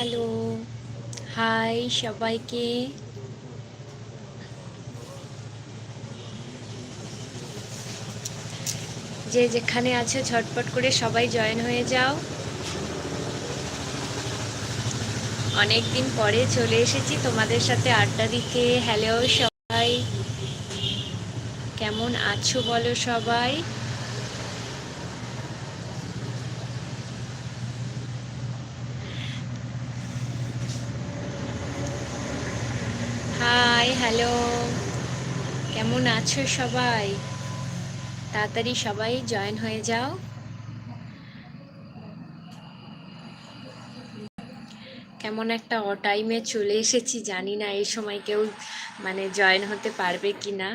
Hello. High, সবাইকে। যে যেখানে আছে, ঝটপট করে সবাই জয়েন হয়ে যাও। অনেক দিন পরে চলে এসেছি তোমাদের সাথে আড্ডা দিতে। হ্যালো সবাই। কেমন আছো বলো সবাই হাই হ্যালো। কেমন আছো সবাই? তাড়াতাড়ি সবাই জয়েন হয়ে যাও। কেমন একটা অটাইমে চলে এসেছি, জানি না এই সময় কেউ মানে জয়েন হতে পারবে কি না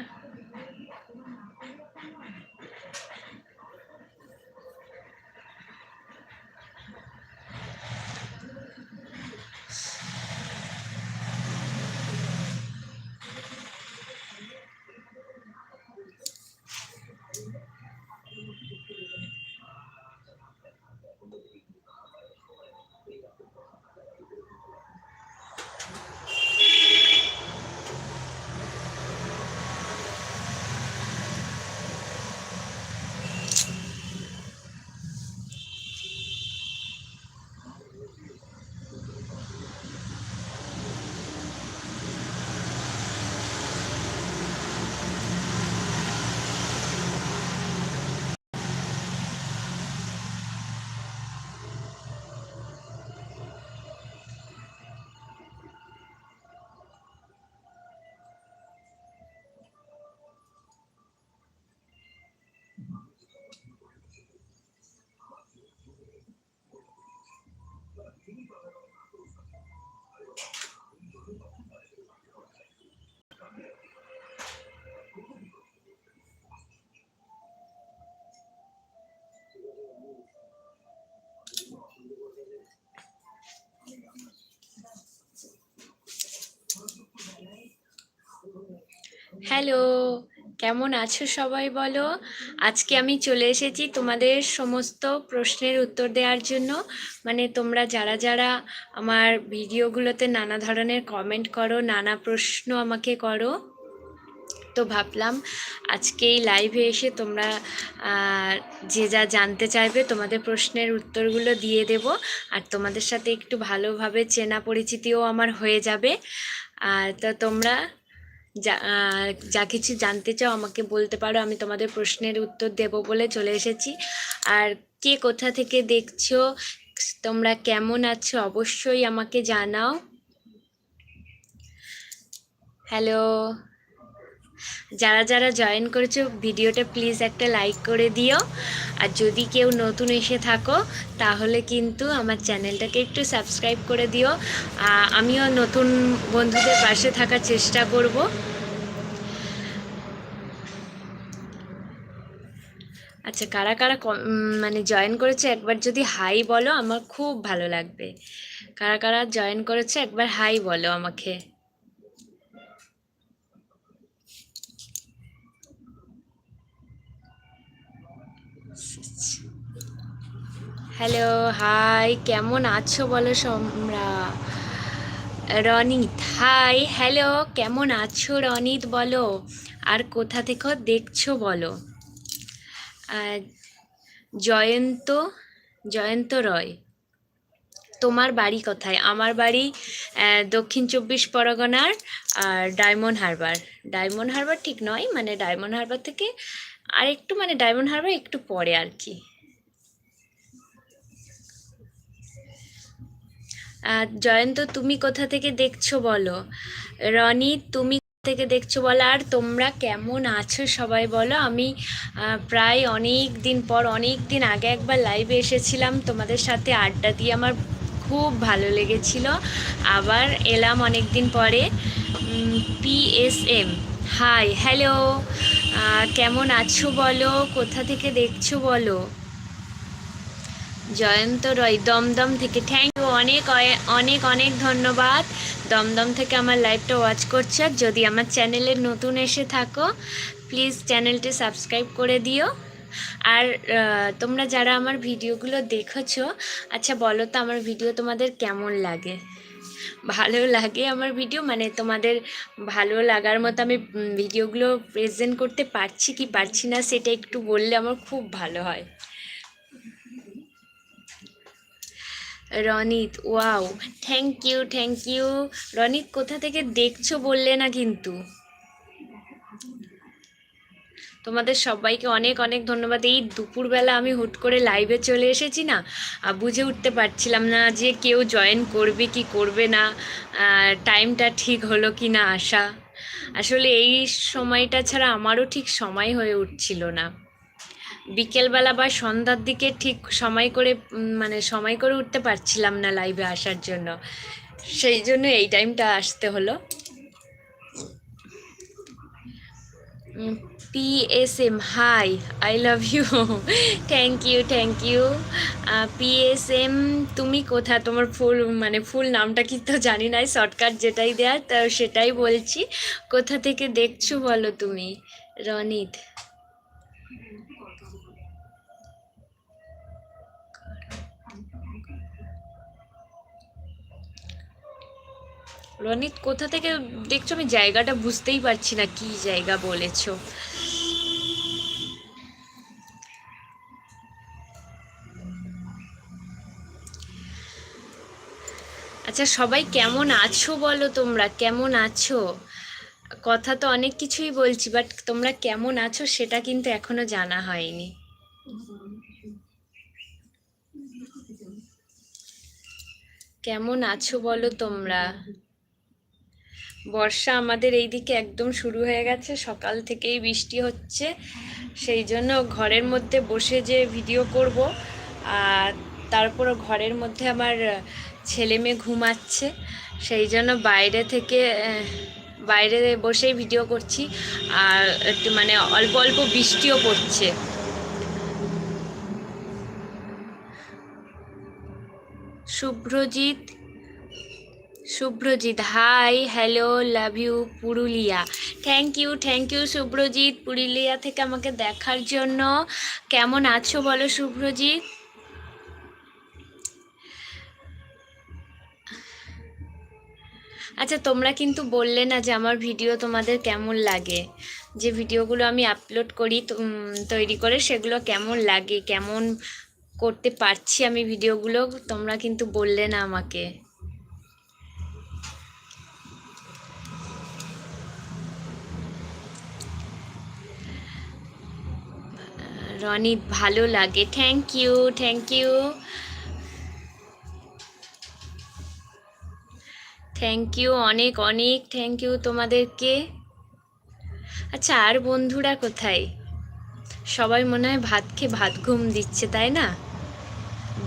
Hello. কেমন আছো সবাই বলো? আজকে আমি চলে এসেছি তোমাদের সমস্ত প্রশ্নের উত্তর দেওয়ার জন্য। মানে তোমরা যারা যারা আমার ভিডিওগুলোতে নানা ধরনের কমেন্ট করো, নানা প্রশ্ন আমাকে করো, তো ভাবলাম আজকে এই লাইভে এসে তোমরা যে যা জানতে চাইবে তোমাদের প্রশ্নের উত্তরগুলো দিয়ে দেব। আর তোমাদের সাথে একটু ভালোভাবে চেনা পরিচিতিও আমার হয়ে যাবে। আর তো তোমরা যা যা কিছু জানতে চাও আমাকে বলতে পারো, আমি তোমাদের প্রশ্নের উত্তর দেব বলে চলে এসেছি। আর কে কোথা থেকে দেখছ, তোমরা কেমন আছো, অবশ্যই আমাকে জানাও। হ্যালো যারা যারা জয়েন করেছ, ভিডিওটা প্লিজ একটা লাইক করে দিও। আর যদি কেউ নতুন এসে থাকো, তাহলে কিন্তু আমার চ্যানেলটাকে একটু সাবস্ক্রাইব করে দিও। আমিও নতুন বন্ধুদের পাশে থাকার চেষ্টা করব। আচ্ছা কারা কারা মানে জয়েন করেছে, একবার যদি হাই বলো, আমার খুব ভালো লাগবে। কারা কারা জয়েন করেছে, একবার হাই বলো আমাকে। হ্যালো হাই কেমন আছো বলো সোমরা রনিত হাই হ্যালো কেমন আছো রনিত বলো? আর কোথা থেকে দেখছ বলো? জয়ন্ত জয়ন্ত রয়, তোমার বাড়ি কোথায়? আমার বাড়ি দক্ষিণ চব্বিশ পরগনার, আর ডায়মন্ড হারবার। ডায়মন্ড হারবার ঠিক নয় মানে ডায়মন্ড হারবার থেকে আর একটু মানে ডায়মন্ড হারবার একটু পরে আর কি। জয়ন্ত, তুমি কোথা থেকে দেখছ বলো? রনি, তুমি থেকে দেখছ বলো? আর তোমরা কেমন আছো সবাই বলো? আমি প্রায় অনেক দিন পর, অনেক দিন আগে একবার লাইভে এসেছিলাম। তোমাদের সাথে আড্ডা দিয়ে আমার খুব ভালো লেগেছিল। আবার এলাম অনেক দিন পরে পিএসএম হাই হ্যালো কেমন আছো বলো? কোথা থেকে দেখছ বলো? জয়ন্ত রয়, দমদম থেকে। থ্যাংক অনেক অনেক অনেক ধন্যবাদ। দমদম থেকে আমার লাইভটা ওয়াচ করছ। যদি আমার চ্যানেলে নতুন এসে থাকো প্লিজ চ্যানেলটি সাবস্ক্রাইব করে দিও। আর তোমরা যারা আমার ভিডিওগুলো দেখেছ আচ্ছা বলো তো আমার ভিডিও তোমাদের কেমন লাগে? ভালো লাগে আমার ভিডিও? মানে তোমাদের ভালো লাগার মতো আমি ভিডিওগুলো প্রেজেন্ট করতে পারছি কি পারছি না সেটা একটু বললে আমার খুব ভালো হয়। Ronit, wow. Thank you thank you Ronit, কোথা থেকে দেখছ বললে না কিন্তু। তোমাদের সবাইকে অনেক অনেক ধন্যবাদ। এই দুপুরবেলা আমি হুট করে লাইভে চলে এসেছি না বুঝে উঠতে পারছিলাম না যে কেউ জয়েন করবে কি করবে না টাইমটা ঠিক হলো কি না আসা আসলে এই সময়টা ছাড়া আমারও ঠিক সময় হয়ে উঠছিল না। বিকেলবেলা বা সন্ধ্যার দিকে ঠিক সময় করে মানে সময় করে উঠতে পারছিলাম না লাইভে আসার জন্য। সেই জন্য এই টাইমটা আসতে হলো। P S M hi I love you thank you thank you P S M তুমি কোথা তোমার ফুল মানে ফুল নামটা কি তো জানি না শর্টকাট যেটাই দেয়ার, তা সেটাই বলছি। কোথা থেকে দেখছ বলো তুমি? রনিত। রনিত, কোথা থেকে দেখছ? আমি জায়গাটা বুঝতেই পারছি না, কি জায়গা বলেছ। আচ্ছা সবাই কেমন আছো বলো তোমরা? কেমন আছো? কথা তো অনেক কিছুই বলছি বাট তোমরা কেমন আছো সেটা কিন্তু এখনও জানা হয়নি। কেমন আছো বলো তোমরা? বর্ষা আমাদের এই দিকে একদম শুরু হয়ে গেছে, সকাল থেকেই বৃষ্টি হচ্ছে। সেই জন্য ঘরের মধ্যে বসে যে ভিডিও করব, আর তারপর ঘরের মধ্যে আমার ছেলে মেয়ে ঘুমাচ্ছে। সেই জন্য বাইরে থেকে বাইরে বসেই ভিডিও করছি, আর একটু মানে অল্প অল্প বৃষ্টিও পড়ছে। Subhrajit Subhrajit hi hello love you Purulia thank you thank you Subhrajit Purulia থেকে আমাকে দেখার জন্য কেমন আছো বলো শুভ্রজিৎ আচ্ছা তোমরা কিন্তু বললে না যে আমার ভিডিও তোমাদের কেমন লাগে। যে ভিডিওগুলো আমি আপলোড করি তৈরি করে সেগুলো কেমন লাগে, কেমন করতে পারছি আমি ভিডিওগুলো তোমরা কিন্তু বললে না আমাকে। রনিত ভালো লাগে। Thank you thank you thank you অনেক অনেক থ্যাংক ইউ তোমাদেরকে। আচ্ছা আর বন্ধুরা কোথায়? সবাই মনে হয় ভাত খেয়ে ভাত ঘুম দিচ্ছে, তাই না?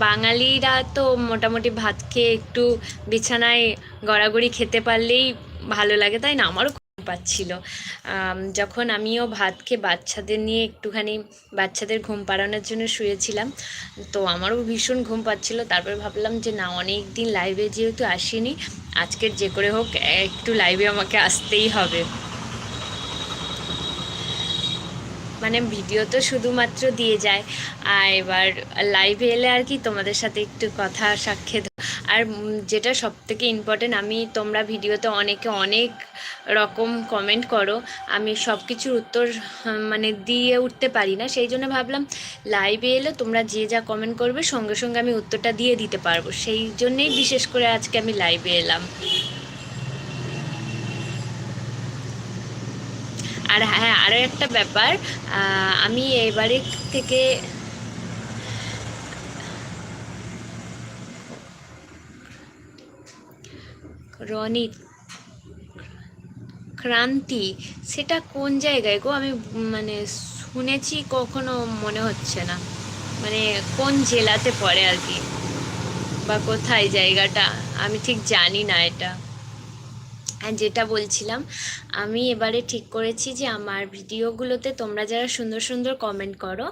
বাঙালিরা তো মোটামুটি ভাত খেয়ে একটু বিছানায় গড়াগড়ি খেতে পারলেই ভালো লাগে, তাই না? আমারও পাচ্ছিল। যখন আমিও ভাত খেয়ে বাচ্চাদের নিয়ে একটুখানি বাচ্চাদের ঘুম পাড়ানোর জন্য শুয়েছিলাম, তো আমারও ভীষণ ঘুম পাচ্ছিল। তারপর ভাবলাম যে না, অনেক দিন লাইভে যেহেতু আসিনি, আজকের যে করে হোক, একটু লাইভে আমাকে আসতেই হবে। মানে ভিডিও তো শুধুমাত্র দিয়ে যায়। আর এবার লাইভে এলে আর কি তোমাদের সাথে একটু কথা, সাক্ষাৎ আর যেটা সব থেকে ইম্পর্টেন্ট আমি তোমরা ভিডিওতে অনেকে অনেক রকম কমেন্ট করো। আমি সব কিছুর উত্তর মানে দিয়ে উঠতে পারি না। সেই জন্য ভাবলাম লাইভে এলে তোমরা যে যা কমেন্ট করবে, সঙ্গে সঙ্গে আমি উত্তরটা দিয়ে দিতে পারব। সেই জন্যেই বিশেষ করে আজকে আমি লাইভে এলাম। আর হ্যাঁ আরও একটা ব্যাপার আমি এবারে থেকে রনিত ক্রান্তি, সেটা কোন জায়গায় গো? আমি মানে শুনেছি কখনো মনে হচ্ছে না। মানে কোন জেলাতে পড়ে আর কি? বা কোথায় জায়গাটা? আমি ঠিক জানি না এটা। আর যেটা বলছিলাম আমি এবারে ঠিক করেছি যে আমার ভিডিওগুলোতে তোমরা যারা সুন্দর সুন্দর কমেন্ট করো,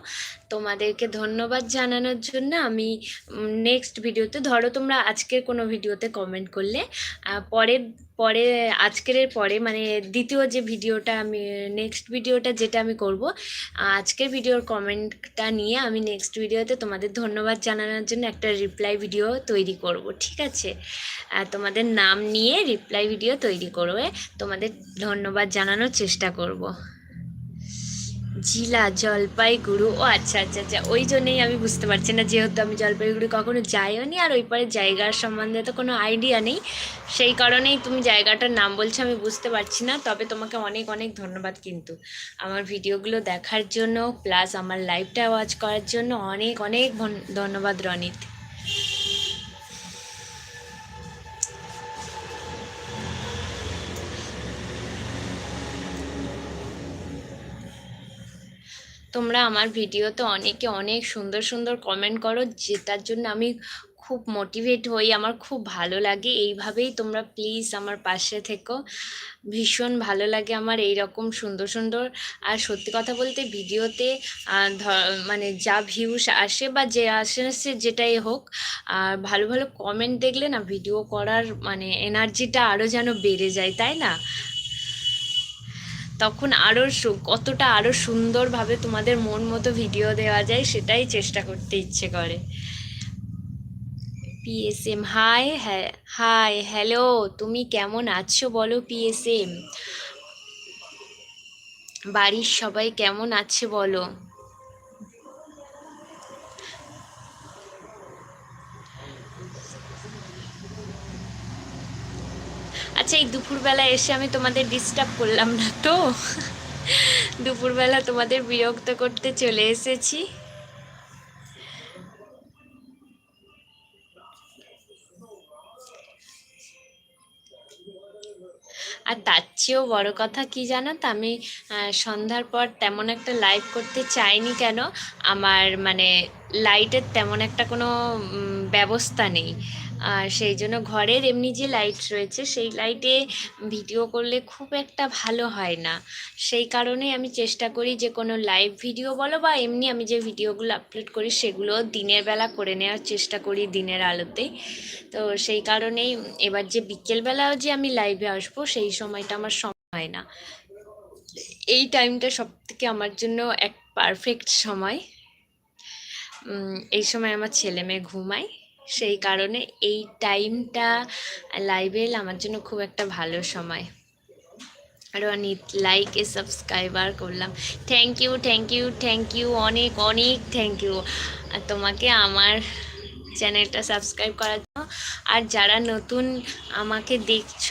তোমাদেরকে ধন্যবাদ জানানোর জন্য আমি নেক্সট ভিডিওতে, ধরো তোমরা আজকের কোনো ভিডিওতে কমেন্ট করলে পরের পরে আজকের পরে মানে দ্বিতীয় যে ভিডিওটা আমি নেক্সট ভিডিওটা যেটা আমি করব আজকের ভিডিওর কমেন্টটা নিয়ে আমি নেক্সট ভিডিওতে তোমাদের ধন্যবাদ জানানোর জন্য একটা রিপ্লাই ভিডিও তৈরি করব, ঠিক আছে? তোমাদের নাম নিয়ে রিপ্লাই ভিডিও তৈরি করবে, তোমাদের ধন্যবাদ জানানোর চেষ্টা করব। জিলা জলপাইগুড়ি। ও আচ্ছা আচ্ছা আচ্ছা ওই জন্যই আমি বুঝতে পারছি না, যেহেতু আমি জলপাইগুড়ি কখনো যাইও নি আর ওই পারে জায়গার সম্বন্ধে তো কোনো আইডিয়া নেই। সেই কারণেই তুমি জায়গাটার নাম বলছো, আমি বুঝতে পারছি না, তবে তোমাকে অনেক অনেক ধন্যবাদ কিন্তু। আমার ভিডিওগুলো দেখার জন্য প্লাস আমার লাইভটা ওয়াচ করার জন্য অনেক অনেক ধন- ধন্যবাদ রনিত। তোমরা আমার ভিডিওতে অনেকে অনেক সুন্দর সুন্দর কমেন্ট করো, যেটার জন্য আমি খুব মোটিভেট হই, আমার খুব ভালো লাগে। এইভাবেই তোমরা প্লিজ আমার পাশে থেকো। ভীষণ ভালো লাগে আমার এই রকম সুন্দর সুন্দর। আর সত্যি কথা বলতে ভিডিওতে মানে যা ভিউস আসে বা যে আসে আসে যেটাই হোক, আর ভালো ভালো কমেন্ট দেখলে না ভিডিও করার মানে এনার্জিটা আরও যেন বেড়ে যায়, তাই না? তখন আরও কতটা আরও সুন্দরভাবে তোমাদের মন মতো ভিডিও দেওয়া যায় সেটাই চেষ্টা করতে ইচ্ছে করে। পিএসএম হাই হ্যাঁ হাই হ্যালো তুমি কেমন আছো বলো পিএসএম বাড়ির সবাই কেমন আছে বলো? আচ্ছা এই দুপুরবেলা এসে আমি তোমাদের ডিস্টার্ব করলাম না তো? দুপুরবেলা তোমাদের বিরক্ত করতে চলে এসেছি। আর তার চেয়েও বড় কথা কি জানো তো, আমি সন্ধ্যার পর তেমন একটা লাইভ করতে চাইনি কেন? আমার মানে লাইটের তেমন একটা কোনো ব্যবস্থা নেই। আর সেই জন্য ঘরের এমনি যে লাইট রয়েছে, সেই লাইটে ভিডিও করলে খুব একটা ভালো হয় না। সেই কারণেই আমি চেষ্টা করি যে কোনো লাইভ ভিডিও বলো বা এমনি আমি যে ভিডিওগুলো আপলোড করি, সেগুলো দিনের বেলা করে নেওয়ার চেষ্টা করি দিনের আলোতেই তো সেই কারণেই এবার যে বিকেলবেলাও যে আমি লাইভে আসব, সেই সময়টা আমার সময় হয় না। এই টাইমটা সব থেকে আমার জন্য এক পারফেক্ট সময়। এই সময় আমার ছেলে মেয়ে ঘুমায়। সেই কারণে এই টাইমটা লাইভে আমার জন্য খুব একটা ভালো সময়। রনিত লাইক এ সাবস্ক্রাইবার করলাম। Thank you thank you thank you অনেক অনেক থ্যাংক ইউ তোমাকে আমার চ্যানেলটা সাবস্ক্রাইব করার জন্য। আর যারা নতুন আমাকে দেখছ,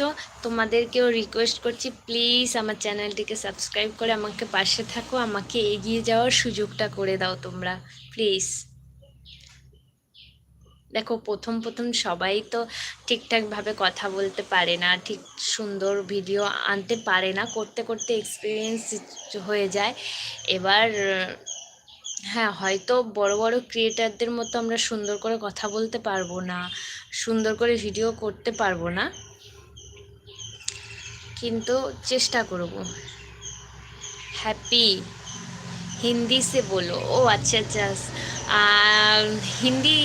তোমাদেরকেও রিকোয়েস্ট করছি প্লিজ আমার চ্যানেলটিকে সাবস্ক্রাইব করে আমাকে পাশে থাকো। আমাকে এগিয়ে যাওয়ার সুযোগটা করে দাও তোমরা প্লিজ দেখো প্রথম প্রথম সবাই তো ঠিকঠাকভাবে কথা বলতে পারে না, ঠিক সুন্দর ভিডিও আনতে পারে না, করতে করতে এক্সপিরিয়েন্স হয়ে যায়। এবার হ্যাঁ হয়তো বড় বড় ক্রিয়েটারদের মতো আমরা সুন্দর করে কথা বলতে পারব না, সুন্দর করে ভিডিও করতে পারব না। কিন্তু চেষ্টা করব। হ্যাপি হিন্দি সে বলো। ও আচ্ছা আচ্ছা। হিন্দি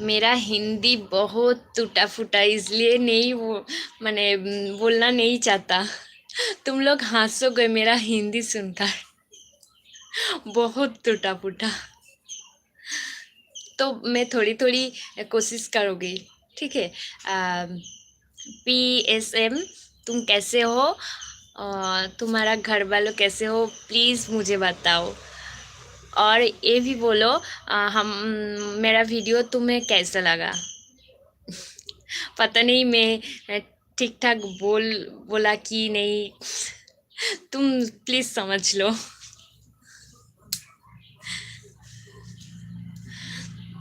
मेरा हिंदी बहुत टूटा फूटा इसलिए नहीं वो, मैंने, बोलना नहीं चाहता। तुम लोग हंसोगे, मेरा हिंदी सुनकर बहुत टूटा फूटा तो मैं थोड़ी थोड़ी कोशिश करूँगी, ठीक है? पी एस एम तुम कैसे हो? तुम्हारा घर वालों कैसे हो? प्लीज़ मुझे बताओ। और ये भी बोलो अ, हम मेरा वीडियो तुम्हें कैसा लगा पता नहीं मैं ठीक ठाक बोल बोला कि नहीं तुम प्लीज़ समझ लो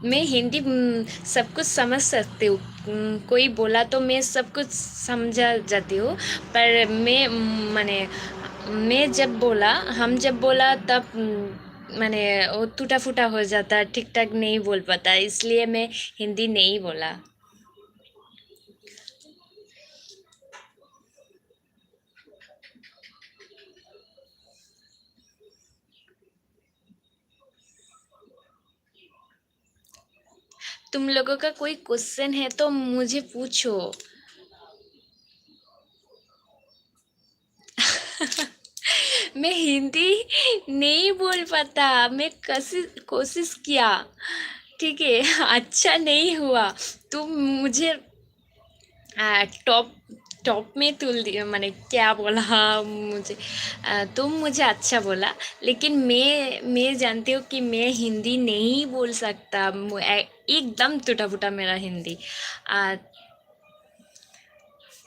मैं हिंदी हम्म, सब कुछ समझ सकती हूँ हम्म, कोई बोला तो मैं सब कुछ समझा जाती हूँ पर मैं हम्म, माने मैं जब बोला हम जब बोला तब हम्म, मैंने वो टूटा फूटा हो जाता ठीक ठाक नहीं बोल पाता, इसलिए मैं हिंदी नहीं बोला। तुम लोगों का कोई क्वेश्चन है तो मुझे पूछो। मैं हिंदी नहीं बोल पाता मैं कोशिश कोशिश किया ठीक है अच्छा नहीं हुआ तुम मुझे टॉप टॉप में तुल दिया मैंने क्या बोला मुझे आ, तुम मुझे अच्छा बोला लेकिन मैं मैं जानती हूँ कि मैं हिंदी नहीं बोल सकता मु- ए- एकदम टूटा फूटा मेरा हिंदी आ,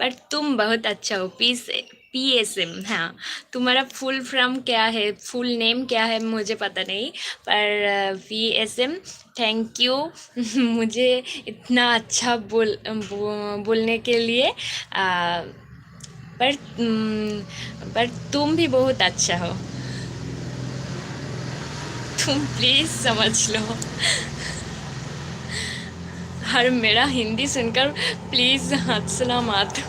पर तुम बहुत अच्छा हो पी से पी एस एम हाँ। तुम्हारा फुल फॉर्म क्या है फुल नेम क्या है मुझे पता नहीं पर P S M thank you मुझे इतना अच्छा बोल बोलने के लिए आ, पर पर तुम भी बहुत अच्छा हो। तुम प्लीज़ समझ लो। और मेरा हिंदी सुनकर प्लीज़ हंसना मत।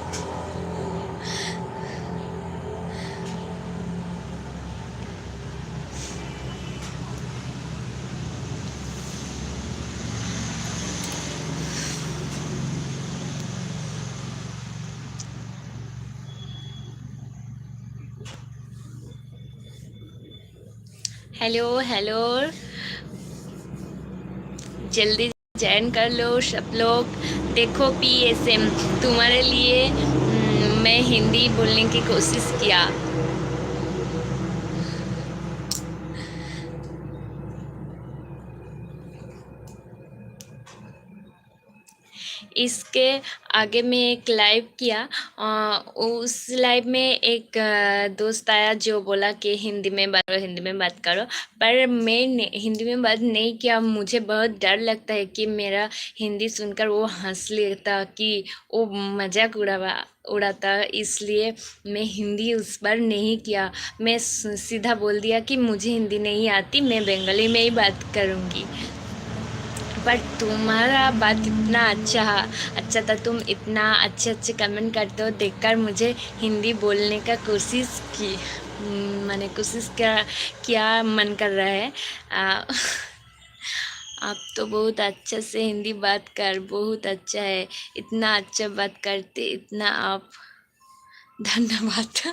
Hello hello. जल्दी ज्वाइन कर लो सब लोग। देखो पी एस एम तुम्हारे लिए हम्म, मैं हिंदी बोलने की कोशिश किया। इसके आगे मैं एक लाइव किया। उस लाइव में एक दोस्त आया जो बोला कि हिंदी में बात करो, हिंदी में बात करो। पर मैं हिंदी में बात नहीं किया। मुझे बहुत डर लगता है कि मेरा हिंदी सुनकर वो हंस लेता कि वो मज़ाक उड़ावा, उड़ाता। इसलिए मैं हिंदी उस बार नहीं किया। मैं सीधा बोल दिया कि मुझे हिंदी नहीं आती, मैं बंगाली में ही बात करूँगी। पर तुम्हारा बात इतना अच्छा अच्छा था तुम इतना अच्छे अच्छे कमेंट करते हो देखकर मुझे हिंदी बोलने का कोशिश की। हम्म, मैंने कोशिश क्या किया मन कर रहा है। आ, आप तो बहुत अच्छे से हिंदी बात कर बहुत अच्छा है। इतना अच्छा बात करते इतना आप धन्यवाद।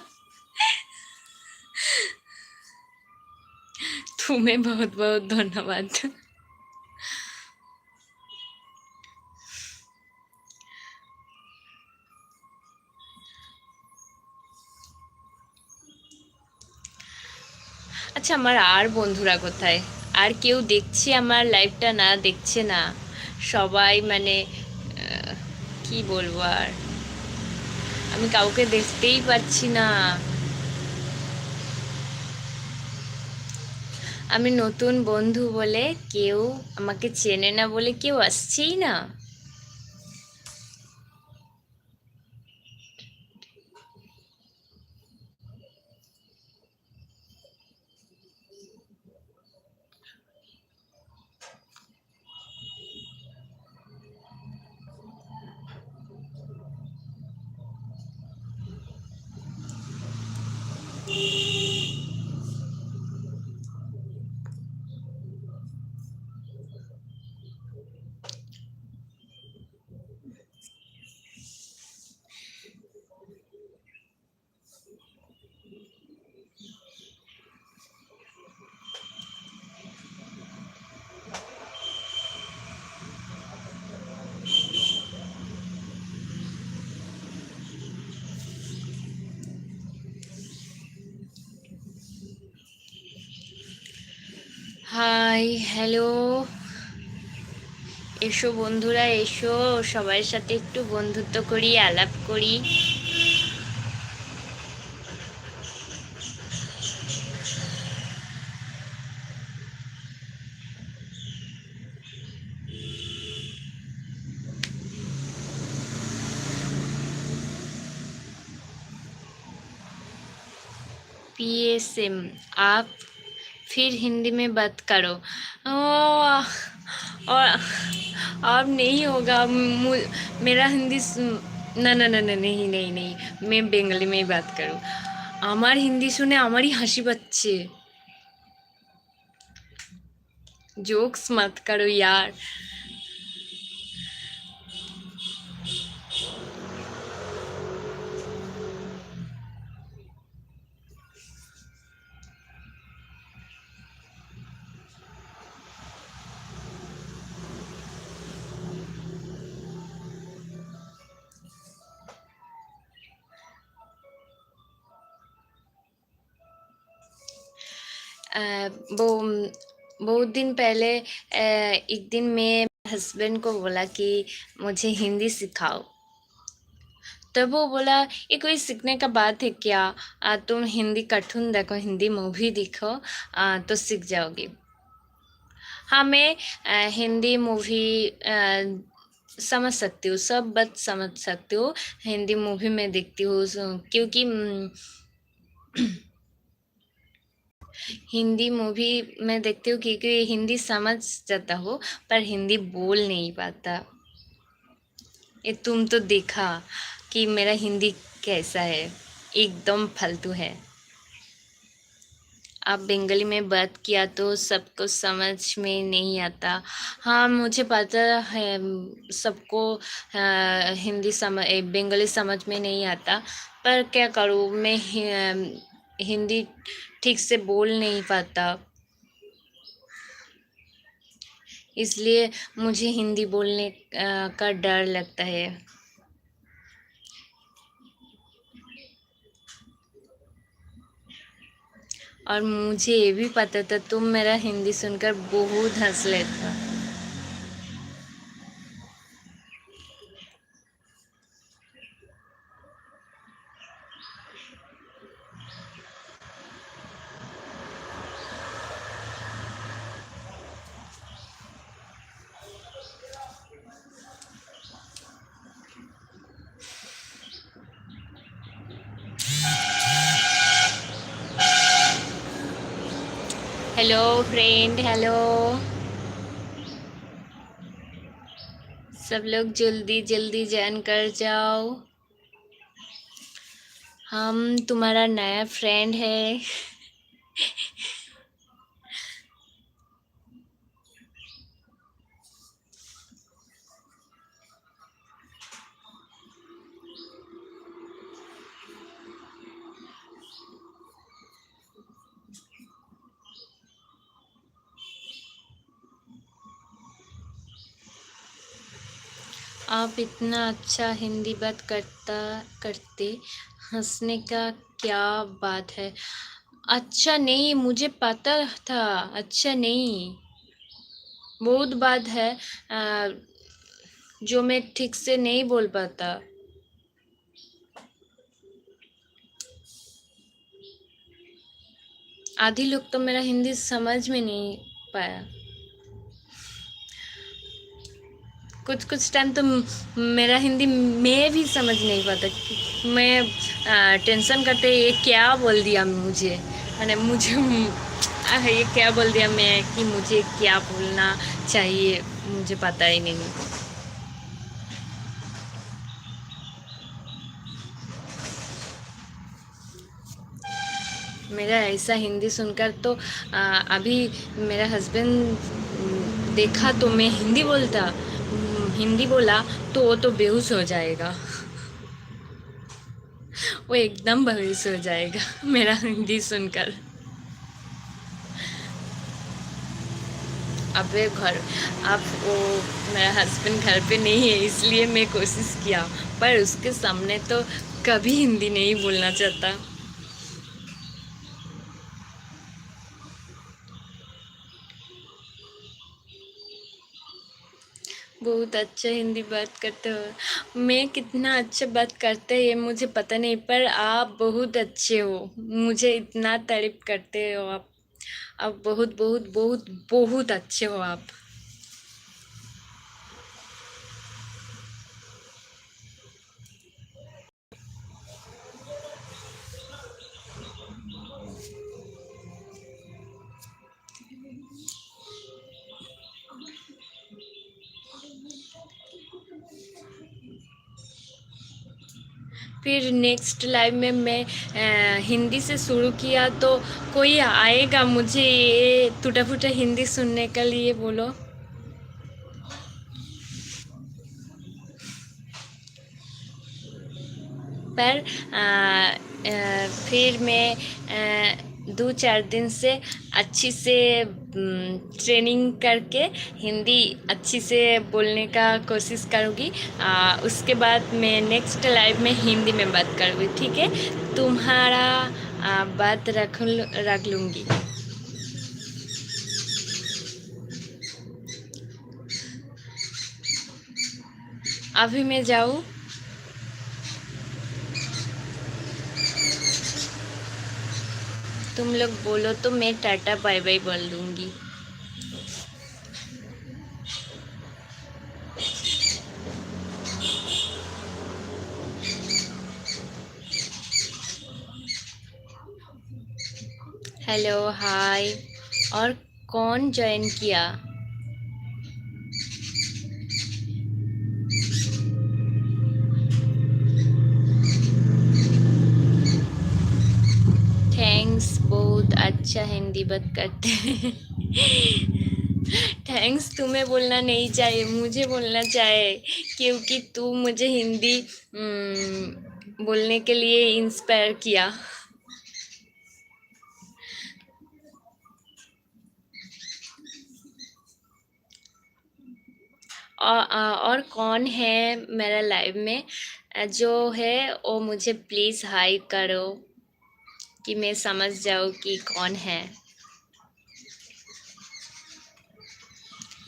तुम्हें बहुत बहुत धन्यवाद। আচ্ছা আমার আর বন্ধুরা কোথায়? আর কেউ দেখছে আমার লাইভটা না, দেখছে না। সবাই মানে কি বলব আর? আমি কাউকে দেখতেই পাচ্ছি না। আমি নতুন বন্ধু বলে কেউ আমাকে চেনে না বলে কেউ আসছেই না। Hi hello. এসো বন্ধুরা এসো। সবার সাথে একটু বন্ধুত্ব করি আলাপ করি। পিএসএম আপ फिर हिंदी में बात करो ओ, और अब नहीं होगा मु- मेरा हिंदी सु- না না না না नहीं नहीं नहीं मैं बेंगली में ही बात करूँ আমার হিন্দি শুনে আমারই হাসি পাচ্ছে जोक्स मत करो यार वो बहुत दिन पहले एक दिन मैं हस्बैंड को बोला कि मुझे हिंदी सिखाओ। तब वो बोला ये कोई सीखने का बात है क्या? आ, तुम हिंदी कार्टून देखो हिंदी मूवी देखो तो सीख जाओगी। हाँ मैं आ, हिंदी मूवी समझ सकती हूँ सब बात समझ सकती हूँ हिंदी मूवी में देखती हूँ क्योंकि हम्म, हिंदी मूवी मैं देखती हूँ क्योंकि हिंदी समझ जाता हो, पर हिंदी बोल नहीं पाता। ये तुम तो देखा कि मेरा हिंदी कैसा है, एकदम फालतू है। आप बंगाली में बात किया तो सबको समझ में नहीं आता। हाँ मुझे पता है, सबको हिंदी समझ बंगाली समझ में नहीं आता, पर क्या करूँ? मैं हिंदी ठीक से बोल नहीं पाता। इसलिए मुझे हिंदी बोलने का डर लगता है। और मुझे ये भी पता था, तुम मेरा हिंदी सुनकर बहुत हंस लेता हेलो फ्रेंड हेलो सब लोग जल्दी जल्दी ज्वाइन कर जाओ। हम तुम्हारा नया फ्रेंड है। आप इतना अच्छा हिंदी बात करता, करते, हंसने का क्या बात है? अच्छा नहीं, मुझे पता था अच्छा नहीं। बहुत बात है जो मैं ठीक से नहीं बोल पाता। आधी लोग तो मेरा हिंदी समझ में नहीं पाया। कुछ कुछ टाइम तो मेरा हिंदी मैं भी समझ नहीं पाता मैं आ, टेंशन करते ये क्या बोल दिया मुझे? मैंने मुझे आ, ये क्या बोल दिया मैं कि मुझे क्या बोलना चाहिए? मुझे पता ही नहीं। मेरा ऐसा हिंदी सुनकर तो आ, अभी मेरा हस्बैंड देखा तो मैं हिंदी बोलता। हिंदी बोला तो वो तो बेहोश हो जाएगा। वो एकदम बेहोश हो जाएगा, मेरा हिंदी सुनकर। अबे घर, अब वो मेरा हस्बैंड घर पे नहीं है, इसलिए मैं कोशिश किया, पर उसके सामने तो कभी हिंदी नहीं बोलना चाहता। बहुत अच्छा हिंदी बात करते हो। मैं कितना अच्छा बात करते हैं ये मुझे पता नहीं, पर आप बहुत अच्छे हो। मुझे इतना तारीफ़ करते हो आप। आप बहुत बहुत बहुत बहुत अच्छे हो आप। फिर नेक्स्ट लाइव में मैं अ, हिंदी से शुरू किया तो कोई आएगा मुझे ये टूटा फूटा हिंदी सुनने के लिए बोलो पर आ, आ, फिर मैं आ, दो चार दिन से अच्छी से ट्रेनिंग करके हिंदी अच्छी से बोलने का कोशिश करूँगी आ, उसके बाद मैं नेक्स्ट लाइव में हिंदी में बात करूँगी ठीक है तुम्हारा आ, बात रख रख लूँगी अभी मैं जाऊँ तुम लोग बोलो तो मैं टाटा बाय बाय बोल दूँगी। हेलो हाय और कौन ज्वाइन किया? अच्छा हिंदी बात करते हैं। थैंक्स तुम्हें बोलना नहीं चाहिए मुझे बोलना चाहिए क्योंकि तू मुझे हिंदी हम्म, बोलने के लिए इंस्पायर किया। और, और कौन है मेरा लाइव में? जो है वो मुझे प्लीज़ हाई करो। कि मैं समझ जाऊँ कि कौन है।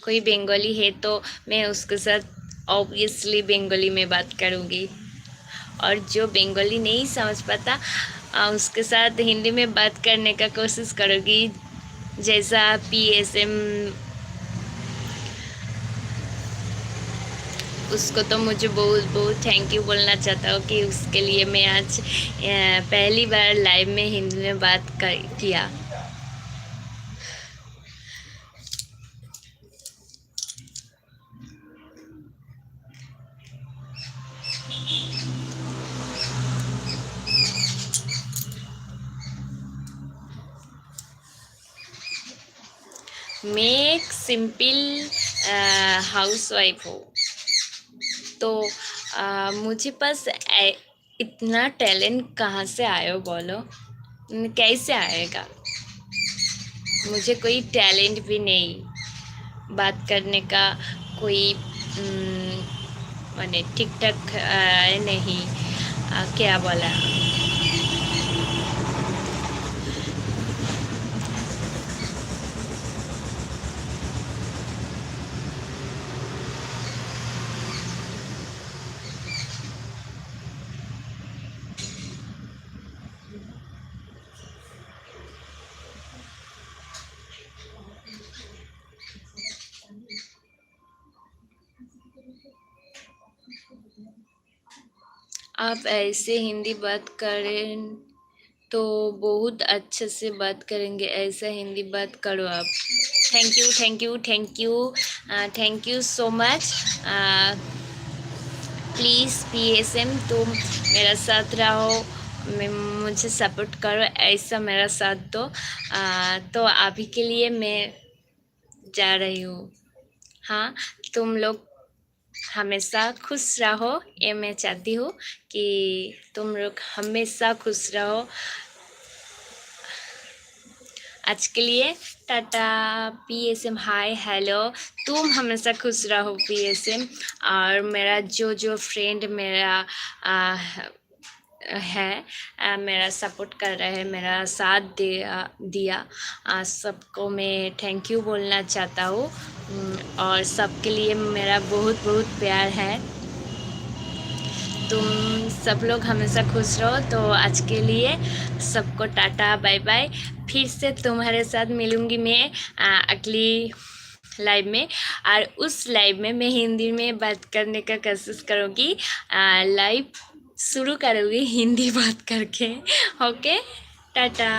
कोई बंगाली है तो मैं उसके साथ ऑब्वियसली बंगाली में बात करूँगी। और जो बंगाली नहीं समझ पाता उसके साथ हिंदी में बात करने का कोशिश करूँगी। जैसा पी एस एम उसको तो मुझे बहुत बहुत थैंक यू बोलना चाहता हूँ कि उसके लिए मैं आज पहली बार लाइव में हिंदी में बात कर, किया। मैं एक सिंपल हाउस वाइफ हूँ। तो आ, मुझे पास इतना टैलेंट कहाँ से आयो बोलो? कैसे आएगा? मुझे कोई टैलेंट भी नहीं। बात करने का कोई मैंने ठीक ठाक नहीं। आ, क्या बोला? आप ऐसे हिंदी बात करें तो बहुत अच्छे से बात करेंगे ऐसा हिंदी बात करो आप। Thank you thank you thank you thank you so much please P S M तुम मेरा साथ रहो मुझे सपोर्ट करो ऐसा मेरा साथ दो। uh, तो अभी के लिए मैं जा रही हूँ। हाँ तुम लोग हमेशा खुश रहो ये मैं चाहती हूँ कि तुम लोग हमेशा खुश रहो। आज के लिए tata P S M hi hello तुम हमेशा खुश रहो पी एस एम और मेरा जो जो फ्रेंड मेरा आ, है मेरा सपोर्ट कर रहे हैं, मेरा साथ दिया। दिया सबको मैं थैंक यू बोलना चाहता हूँ। और सबके लिए मेरा बहुत बहुत प्यार है। तुम सब लोग हमेशा खुश रहो तो आज के लिए सबको टाटा बाय बाय फिर से तुम्हारे साथ मिलूँगी मैं अगली लाइव में। और उस लाइव में मैं हिंदी में बात करने का कोशिश करूँगी। लाइव शुरू करूँगी हिंदी बात करके। ओके? टाटा।